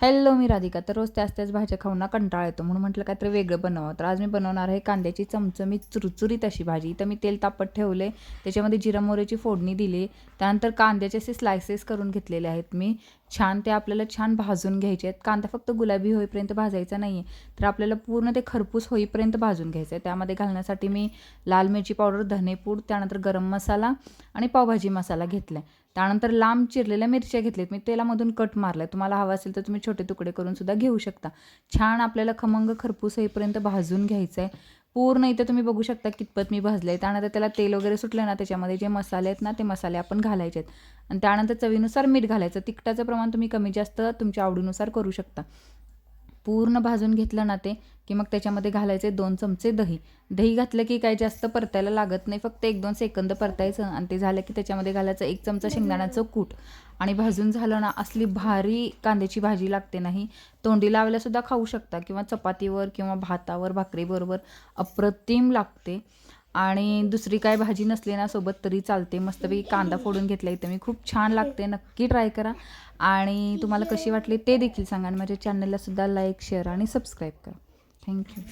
Hello मी राधिका तर रोज त्याच त्याच भाज्या खाऊन ना कंटाळा येतो. म्हणून म्हटलं काहीतरी वेगळं बनवावं. तर आज मी बनवणार आहे कांद्याची चमचमीत चुरचुरीत अशी भाजी. तर मी तेल तापत ठेवले. त्याच्यामध्ये जिरा मोहरीची फोडणी दिली. त्यानंतर कांद्याचे असे स्लायसेस करून घेतलेले आहेत मी. छान ते आपल्याला छान भाजून घ्यायचे आहेत. कांदा फक्त गुलाबी होईपर्यंत भाजायचा नाही आहे तर आपल्याला पूर्ण ते खरपूस होईपर्यंत भाजून घ्यायचं आहे. त्यामध्ये घालण्यासाठी मी लाल मिरची पावडर धनेपूड त्यानंतर गरम मसाला आणि पावभाजी मसाला घेतला आहे त्यानंतर लांब चिरलेल्या मिरच्या घेतल्यात. मी तेलामधून कट मारलं तुम्हाला हवं असेल तर तुम्ही छोटे तुकडे करून सुद्धा घेऊ शकता. छान आपल्याला खमंग खरपूस होईपर्यंत भाजून घ्यायचं आहे पूर्ण इथं तुम्ही बघू शकता कितपत मी भाजलं आहे त्यानंतर त्याला तेल वगैरे सुटलं ना त्याच्यामध्ये जे मसाले आहेत ना ते मसाले आपण घालायचे आहेत आणि त्यानंतर चवीनुसार मीठ घालायचं. तिखटाचं प्रमाण तुम्ही कमी जास्त तुमच्या आवडीनुसार करू शकता. पूर्ण भाजून घेतलं ना ते की मग त्याच्यामध्ये घालायचे दोन चमचे दही. दही घातलं की काय जास्त परतायला लागत नाही फक्त एक दोन सेकंद परतायचं आणि ते झालं की त्याच्यामध्ये घालायचं एक चमचा शेंगदाण्याचं कूट. आणि भाजून झालं ना असली भारी कांद्याची भाजी लागते नाही तोंडी लावायलासुद्धा खाऊ शकता किंवा चपातीवर किंवा भातावर भाकरीबरोबर अप्रतिम लागते. आणि दुसरी काय भाजी नसली ना सोबत तरी चालते. मस्तपैकी कांदा फोडून घेतला इथं मी. खूप छान लागते. नक्की ट्राय करा. आणि तुम्हाला कशी वाटली ते देखील सांगा आणि माझ्या चॅनलला सुद्धा लाईक शेअर आणि सबस्क्राईब करा. Thank you